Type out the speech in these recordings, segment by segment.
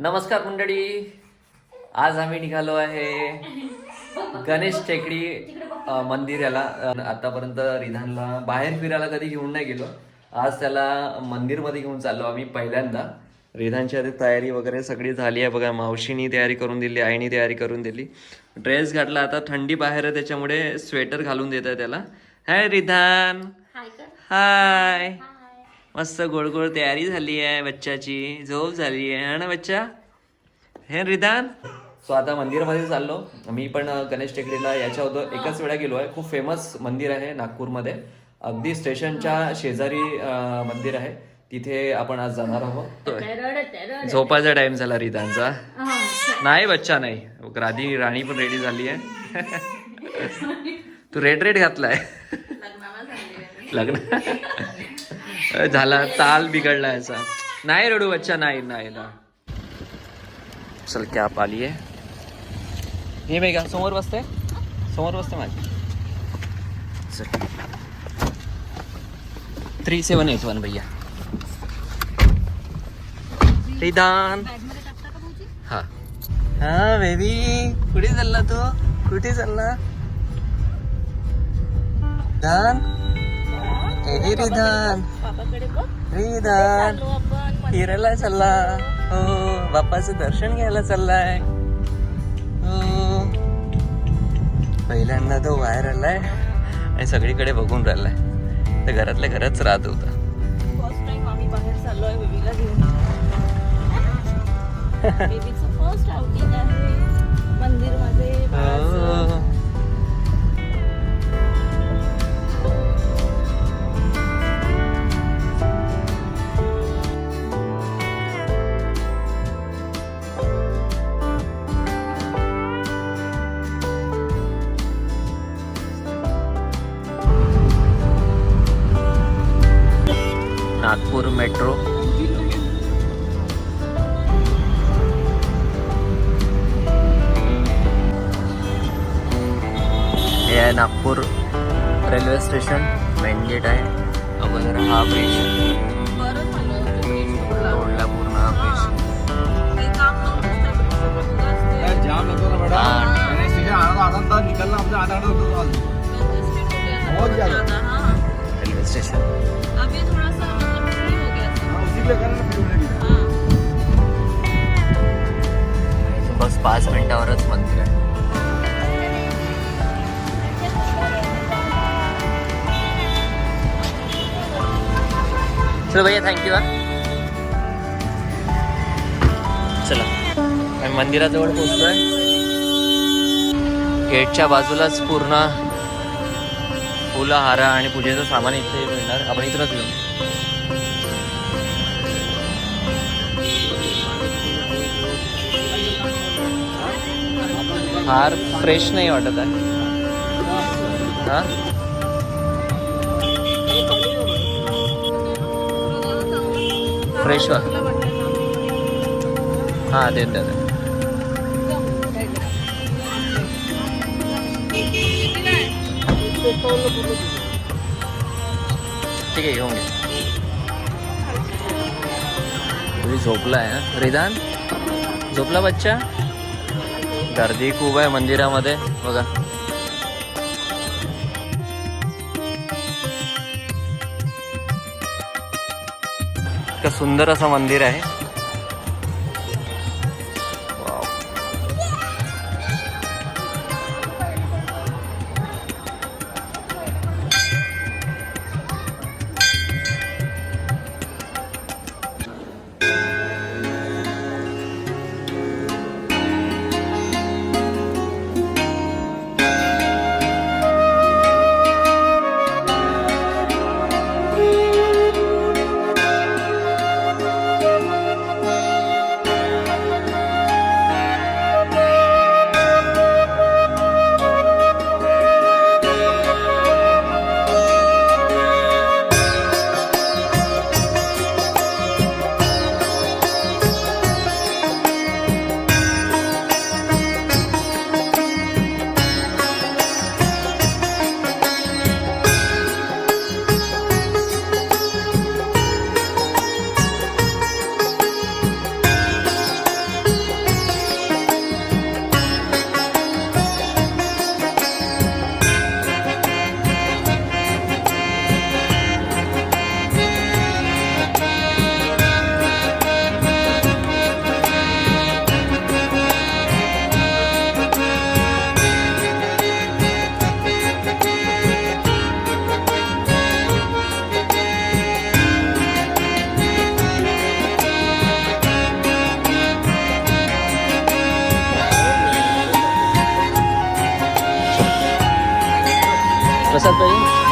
नमस्कार मंडळी आज आम्ही निघालो आहे गणेश टेकडी अ, मंदिर याला. अ, आतापर्यंत रिधानला बाहेर फिरायला कधी घेऊन नाही गेलो. आज त्याला मंदिरमध्ये घेऊन चाललो आम्ही पहिल्यांदा. रिधानची आधी तयारी वगैरे सगळी झाली आहे बघा. मावशीनी तयारी करून दिली आईनी तयारी करून दिली. ड्रेस घातला आता थंडी बाहेर आहे त्याच्यामुळे स्वेटर घालून देत आहे त्याला. हाय रिधान. हाय. मस्त गोड गोड तयारी झाली आहे बच्चाची झोप झाली आहे. हा ना बच्चा? हे रिदान? सो आता मंदिरमध्ये चाललो. मी पण गणेश टेकडीला याच्या अगोदर एकच वेळा गेलो आहे. खूप फेमस मंदिर आहे नागपूरमध्ये. अगदी स्टेशनच्या शेजारी मंदिर आहे. तिथे आपण आज जाणार आहोत. झोपाचा टाइम झाला रिदानचा. नाही बच्चा नाही. राधी राणी पण रेडी झाली आहे. तू रेड रेड घातलाय. लग्न झाला, ताल बिघडला याचा. नाही रडू बच्चा, नाही नाही ना चल कॅप आली आहे हे समोर बसते. समोर बसते माझी. थ्री सेवन एट वन भैया. रिदान. हा. हा बेबी कुठे चालला तू? कुठे चालला? दान रिधान रिधान फिरायला चालला. हो बाप्पाचं दर्शन घ्यायला चाललाय. हो. पहिल्यांदा तो बाहेर आलाय आणि सगळीकडे बघून राहिलाय. तर घरातल्या घरातच राहत होता. फर्स्ट टाइम आम्ही बाहेर चाललोय बेबीला घेऊन बेबीचं फर्स्ट आउटिंग आहे. नागपूर मेट्रो हे आहे Nagpur railway station main gate आहे अगोदर हा ब्रिज. रोडला पूर्ण हा ब्रिज काम नव्हतं त्या bridge चं पाच मिनिटावरच मंदिर आहे चल भैया थँक्यू हा. चला. आम्ही मंदिराजवळ पोहोचलोय. गेटच्या बाजूलाच पूर्ण फुलं हारा आणि पूजेचं सामान इथे मिळणार. आपण इथूनच घेऊ. हार फ्रेश नाही वाटत आहे. हा? फ्रेश वा? हा दे ठीक आहे घेऊन घे. तुम्ही आहे हा? रिदान? झोपला बच्चा? गर्दी खूप आहे मंदिरामध्ये बघा. इतकं सुंदर असं मंदिर आहे. प्रसाद पाहिजे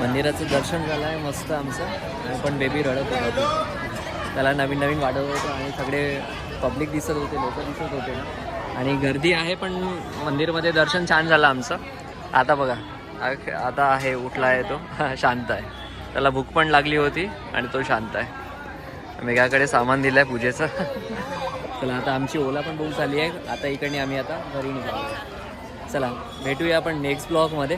मंदिराचं दर्शन झालं आहे मस्त आमचं. आणि पण बेबी रडत होता. त्याला नवीन नवीन वाटत होतं आणि सगळे पब्लिक दिसत होते लोक दिसत होते ना. आणि गर्दी आहे पण मंदिरमध्ये दर्शन छान झालं आमचं. आता बघा आता आहे उठला आहे तो. शांत आहे. त्याला भूक पण लागली होती आणि तो शांत आहे. मेघाकडे सामान दिलं आहे पूजेचं. चला आता आमची ओला पण बुक झाली आहे. आता इकडे आम्ही आता घरी निघालो. चला भेटूया आपण नेक्स्ट ब्लॉगमध्ये